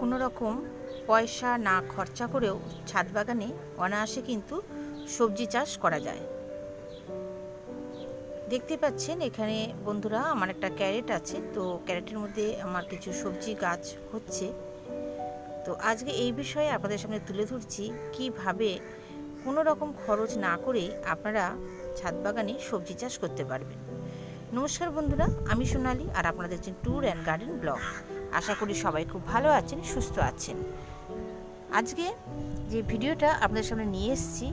কোনো রকম পয়সা না খরচা করেও ছাদ বাগানে অনায়াসে কিন্তু সবজি চাষ করা যায়। দেখতে পাচ্ছেন এখানে বন্ধুরা আমার একটা ক্যারেট আছে, তো ক্যারেটের মধ্যে আমার কিছু সবজি গাছ হচ্ছে। তো আজকে এই বিষয়ে আপনাদের সামনে তুলে ধরছি কীভাবে কোনো রকম খরচ না করে আপনারা ছাদ বাগানে সবজি চাষ করতে পারবেন। নমস্কার বন্ধুরা, আমি সোনালি আর আপনাদের দেখছেন ট্যুর অ্যান্ড গার্ডেন ব্লগ। আশা করি সবাই খুব ভালো আছেন, সুস্থ আছেন। আজকে যে ভিডিওটা আপনাদের সামনে নিয়ে এসেছি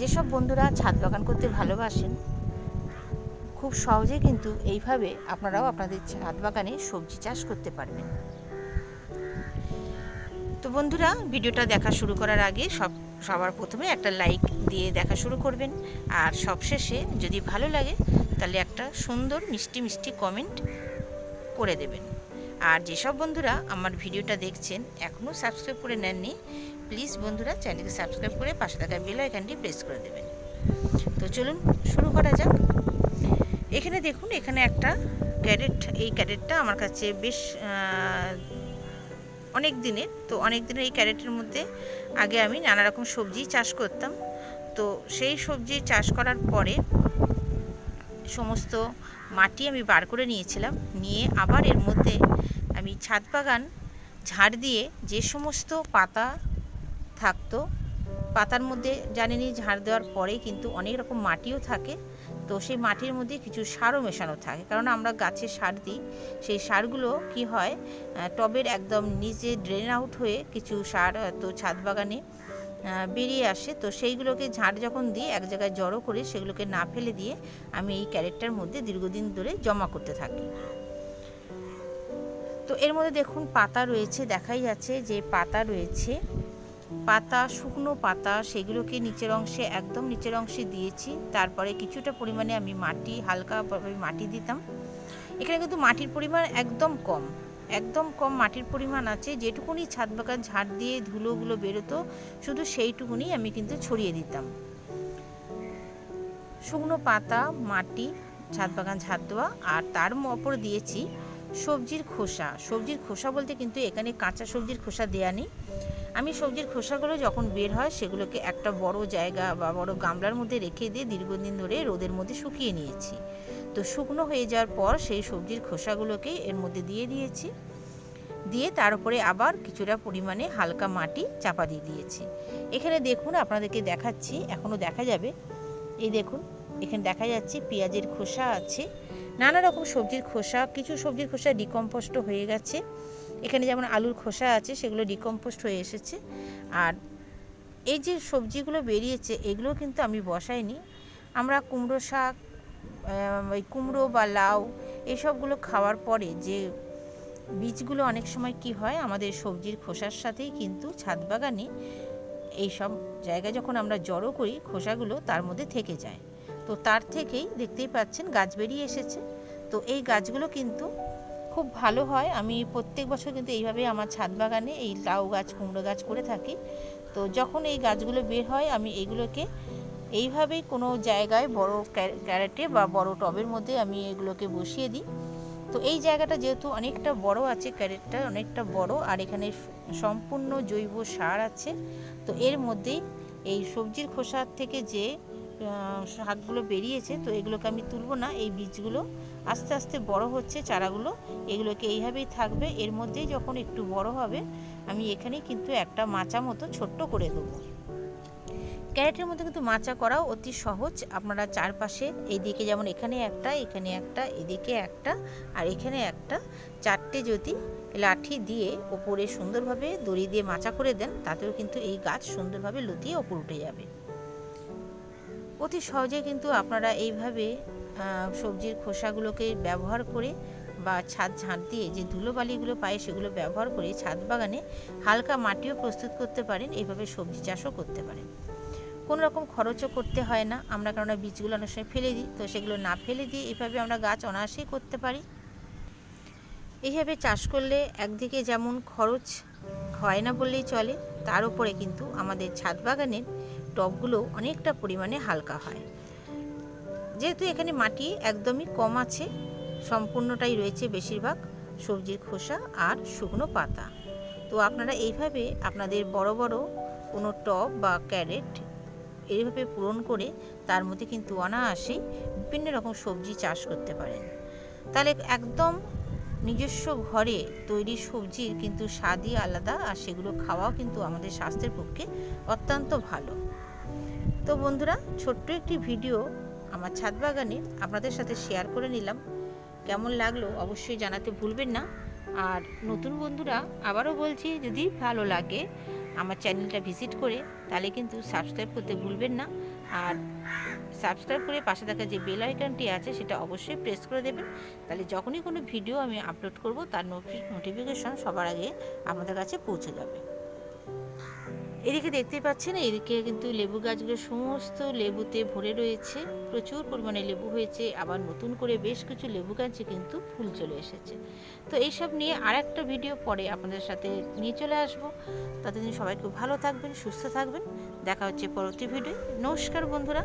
যেসব বন্ধুরা ছাদ বাগান করতে ভালোবাসেন, খুব সহজে কিন্তু এইভাবে আপনারাও আপনাদের ছাদ বাগানে সবজি চাষ করতে পারবেন। তো বন্ধুরা, ভিডিওটা দেখা শুরু করার আগে সব, সবার প্রথমে একটা লাইক দিয়ে দেখা শুরু করবেন। আর সবশেষে যদি ভালো লাগে, তাহলে একটা সুন্দর মিষ্টি মিষ্টি কমেন্ট করে দেবেন। আর যেসব বন্ধুরা আমার ভিডিওটা দেখছেন, এখনও সাবস্ক্রাইব করে নেননি প্লিজ বন্ধুরা চ্যানেলকে সাবস্ক্রাইব করে পাশে থাকা বেল আইকনটি প্রেস করে দেবেন। তো চলুন শুরু করা যাক। এখানে দেখুন, এখানে একটা ক্যারেট এই ক্যারেটটা আমার কাছে বেশ অনেক দিনের। তো অনেক দিনের এই ক্যারেটের মধ্যে আগে আমি নানা রকম সবজি চাষ করতাম। তো সেই সবজি চাষ করার পরে সমস্ত মাটি আমি বার করে নিয়েছিলাম। নিয়ে আবার এর মধ্যে আমি ছাদ বাগান ঝাড় দিয়ে যে সমস্ত পাতা থাকতো, পাতার মধ্যে জানেনই ঝাড় দেওয়ার পরে কিন্তু অনেক রকম মাটিও থাকে। তো সেই মাটির মধ্যে কিছু সারও মেশানো থাকে। কারণ আমরা গাছে সার দিই, সেই সারগুলো কি হয় টবের একদম নিচে ড্রেন আউট হয়ে কিছু সার তো ছাদ বাগানে বেরিয়ে আসে। তো সেইগুলোকে ঝাঁট যখন দিই, এক জায়গায় জড়ো করে সেগুলোকে না ফেলে দিয়ে আমি এই ক্যারেটটার মধ্যে দীর্ঘদিন ধরে জমা করতে থাকি। তো এর মধ্যে দেখুন পাতা রয়েছে, দেখাই যাচ্ছে যে পাতা রয়েছে। পাতা, শুকনো পাতা, সেগুলোকে নিচের অংশে, একদম নিচের অংশে দিয়েছি। তারপরে কিছুটা পরিমাণে আমি মাটি হালকাভাবে মাটি দিতাম। এখানে কিন্তু মাটির পরিমাণ একদম কম। একদম কম মাটির পরিমাণ আছে, যেটুকুনি ছাদ বাগান ঝাড় দিয়ে ধুলোগুলো বেরোতো, শুধু সেইটুকুনি আমি কিন্তু ছড়িয়ে দিতাম। শুকনো পাতা, মাটি, ছাদ বাগান ঝাড় দেওয়া, আর তার ওপর দিয়েছি সবজির খোসা। সবজির খোসা বলতে কিন্তু এখানে কাঁচা সবজির খোসা দেয়া নেই। আমি সবজির খোসাগুলো যখন বের হয়, সেগুলোকে একটা বড় জায়গা বা বড় গামলার মধ্যে রেখে দিয়ে দীর্ঘদিন ধরে রোদের মধ্যে শুকিয়ে নিয়েছি। তো শুকনো হয়ে যাওয়ার পর সেই সবজির খোসাগুলোকে এর মধ্যে দিয়ে দিয়েছি। দিয়ে তার উপরে আবার কিছুটা পরিমাণে হালকা মাটি চাপা দিয়ে দিয়েছি। এখানে দেখুন, আপনাদেরকে দেখাচ্ছি এখনও দেখা যাবে। এই দেখুন, এখানে দেখা যাচ্ছে পেঁয়াজের খোসা আছে। নানা রকম সবজির খোসা, কিছু সবজির খোসা ডিকম্পোস্ট হয়ে গেছে। এখানে যেমন আলুর খোসা আছে, সেগুলো ডিকম্পোস্ট হয়ে এসেছে। আর এই যে সবজিগুলো বেরিয়েছে, এগুলো কিন্তু আমি বসাইনি। আমরা কুমড়ো শাক ওই কুমড়ো বা লাউ এসবগুলো খাওয়ার পরে যে বীজগুলো অনেক সময় কি হয়, আমাদের সবজির খোসার সাথেই কিন্তু ছাদ বাগানে এই সব জায়গায় যখন আমরা জড়ো করি, খোসাগুলো তার মধ্যে থেকে যায়। তো তার থেকেই দেখতেই পাচ্ছেন গাছ বেরিয়ে এসেছে। তো এই গাছগুলো কিন্তু খুব ভালো হয়। আমি প্রত্যেক বছর কিন্তু এইভাবে আমার ছাদ বাগানে এই লাউ গাছ, কুমড়ো গাছ করে থাকি। তো যখন এই গাছগুলো বের হয়, আমি এইগুলোকে এইভাবেই কোনো জায়গায় বড় ক্যা- ক্যারেটে বা বড় টবের মধ্যে আমি এগুলোকে বসিয়ে দিই। তো এই জায়গাটা যেহেতু অনেকটা বড় আছে, ক্যারেটটা অনেকটা বড়, আর এখানে সম্পূর্ণ জৈব সার আছে, তো এর মধ্যেই এই সবজির খোসার থেকে যে শাকগুলো বেরিয়েছে, তো এগুলোকে আমি তুলবো না, এই বীজগুলো আস্তে আস্তে বড় হচ্ছে, চারাগুলো এগুলোকে এইভাবেই থাকবে। এর মধ্যেই যখন একটু বড় হবে, আমি এখানে কিন্তু একটা মাচা মতো ছোট্ট করে দেবো। ক্যারেটের মধ্যে কিন্তু মাচা করাও অতি সহজ। আপনারা চারপাশে এইদিকে যেমন এখানে একটা এখানে একটা, এদিকে একটা আর এখানে একটা চারটে যদি লাঠি দিয়ে ওপরে সুন্দরভাবে দড়ি দিয়ে মাচা করে দেন, তাতেও কিন্তু এই গাছ সুন্দরভাবে লতিয়ে ওপর উঠে যাবে। অতি সহজে কিন্তু আপনারা এইভাবে সবজির খোসাগুলোকে ব্যবহার করে বা ছাদ ঝাঁট দিয়ে যে ধুলোবালিগুলো পায় সেগুলো ব্যবহার করে ছাদ বাগানে হালকা মাটিও প্রস্তুত করতে পারেন এইভাবে সবজি চাষও করতে পারেন। কোনো রকম খরচও করতে হয় না। আমরা কেননা বীজগুলো অনেক সময় ফেলে দিই, তো সেগুলো না ফেলে দিয়ে এইভাবে আমরা গাছ অনায়াসেই করতে পারি। এইভাবে চাষ করলে একদিকে যেমন খরচ হয় না বললেই চলে, তার উপরে কিন্তু আমাদের ছাদ বাগানের টবগুলো অনেকটা পরিমাণে হালকা হয়। যেহেতু এখানে মাটি একদমই কম আছে, সম্পূর্ণটাই রয়েছে বেশিরভাগ সবজির খোসা আর শুকনো পাতা। তো আপনারা এইভাবে আপনাদের বড় বড় কোনো টব বা ক্যারেট এইভাবে পূরণ করে তার মধ্যে কিন্তু অনায়াসেই বিভিন্ন রকম সবজি চাষ করতে পারেন। তাহলে একদম নিজস্ব ঘরে তৈরি সবজির কিন্তু স্বাদই আলাদা আর সেগুলো খাওয়াও কিন্তু আমাদের স্বাস্থ্যের পক্ষে অত্যন্ত ভালো। তো বন্ধুরা, ছোট্ট একটি ভিডিও আমার ছাদ বাগানে আপনাদের সাথে শেয়ার করে নিলাম। কেমন লাগল অবশ্যই জানাতে ভুলবেন না। আর নতুন বন্ধুরা, আবারও বলছি, যদি ভালো লাগে আমার চ্যানেলটা ভিজিট করে, তাহলে কিন্তু সাবস্ক্রাইব করতে ভুলবেন না। আর সাবস্ক্রাইব করে পাশে থাকা যে বেল আইকনটি আছে, সেটা অবশ্যই প্রেস করে দেবেন। তাহলে যখনই কোনো ভিডিও আমি আপলোড করব, তার নোটিফিকেশন সবার আগে আমাদের কাছে পৌঁছে যাবে। এদিকে দেখতে পাচ্ছেন, এদিকে কিন্তু লেবু গাছগুলো সমস্ত লেবুতে ভরে রয়েছে। প্রচুর পরিমাণে লেবু হয়েছে, আবার নতুন করে বেশ কিছু লেবু গাছে কিন্তু ফুল চলে এসেছে। তো এইসব নিয়ে আর একটা ভিডিও পরে আপনাদের সাথে নিয়ে চলে আসব। ততদিন সবাই খুব ভালো থাকবেন, সুস্থ থাকবেন। দেখা হচ্ছে পরবর্তী ভিডিও নমস্কার বন্ধুরা।